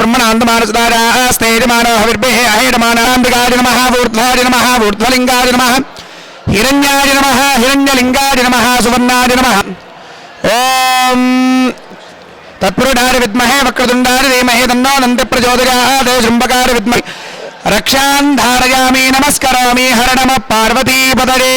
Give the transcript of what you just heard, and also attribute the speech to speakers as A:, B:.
A: ബ്രഹ്മണാന്തമാനസദാരാസ്തേജമാനോഹവിർഭേഹേടമാനാംബികാരി നമഃ ഓം തത്പുരുടാരി വിദ്മഹേ വക്രതുണ്ടാരി ധീമഹേ തന്നോ നന്ദപ്രചോദരാഹേ ശൃംഭകാരി വിദ്മഹേ രക്ഷാൻ ധാരയാമി നമസ്കരാമി ഹരണമ പാർവതീപതരേ